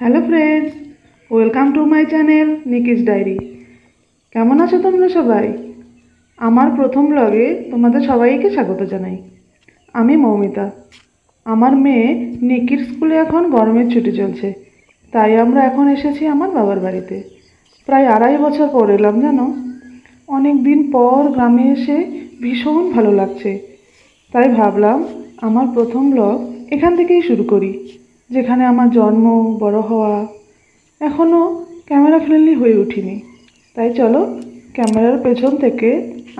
Hello friends, welcome to my channel Niki's diary. কেমন আছো তোমরা সবাই? আমার প্রথম ব্লগে তোমাদের সবাইকে স্বাগত জানাই। আমি মৌমিতা। আমার মেয়ে নিকির স্কুলে এখন গরমের ছুটি চলছে, তাই আমরা এখন এসেছি আমার বাবার বাড়িতে। প্রায় আড়াই বছর পর এলাম, জানো? অনেক দিন পর গ্রামে এসে ভীষণ ভালো লাগছে। তাই ভাবলাম আমার প্রথম ব্লগ এখান থেকেই শুরু করি। যেখানে আমার জন্ম, বড় হওয়া এখনও ক্যামেরা ফ্রেন্ডলি হয়ে উঠিনি। তাই চলো, ক্যামেরার পেছন থেকে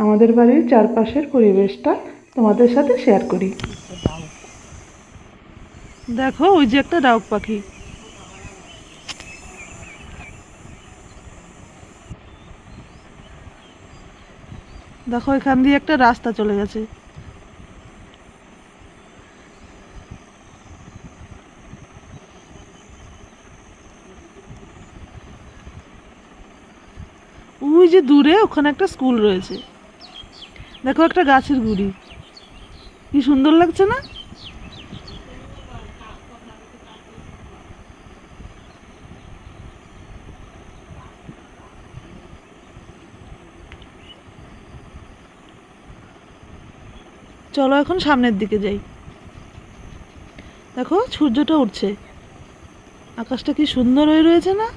আমাদের বাড়ির চারপাশের পরিবেশটা তোমাদের সাথে শেয়ার করি। দেখো, ওই যে একটা ডাউক পাখি। দেখো, এখান দিয়ে একটা রাস্তা চলে গেছে। ওই যে দূরে, ওখানে একটা স্কুল রয়েছে। দেখো একটা গাছের গুড়ি। কি সুন্দর লাগছে না? চলো এখন সামনের দিকে যাই। দেখো সূর্যটা উঠছে। আকাশটা কি সুন্দর হয়ে রয়েছে না?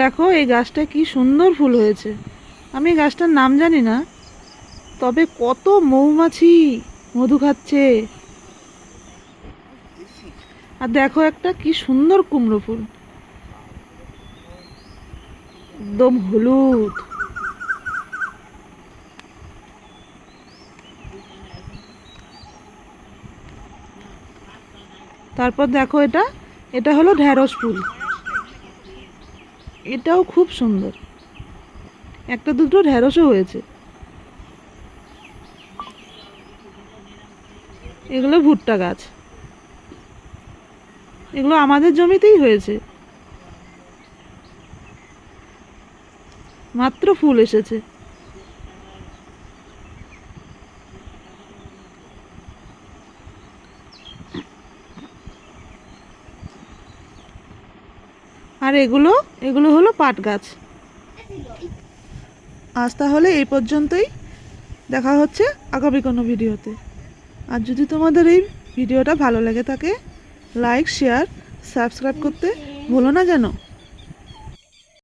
দেখো, এই গাছটা কি সুন্দর ফুল হয়েছে। আমি গাছটার নাম জানি না, তবে কত মৌমাছি মধু খাচ্ছে। আর দেখো একটা কি সুন্দর কুমড়ো ফুল। একদম হলুদ। তারপর দেখো এটা এটা হলো ঢ্যাঁড়স ফুল। এটাও খুব সুন্দর। একটা দুটো ঢ্যাঁড়সও হয়েছে। এগুলো ভুট্টা গাছ। এগুলো আমাদের জমিতেই হয়েছে। মাত্র ফুল এসেছে। আর এগুলো এগুলো হলো পাট গাছ। আজ তাহলে এই পর্যন্তই। দেখা হচ্ছে আগামী কোনো ভিডিওতে। আর যদি তোমাদের এই ভিডিওটা ভালো লাগে থাকে লাইক শেয়ার সাবস্ক্রাইব করতে ভুলো না যেন।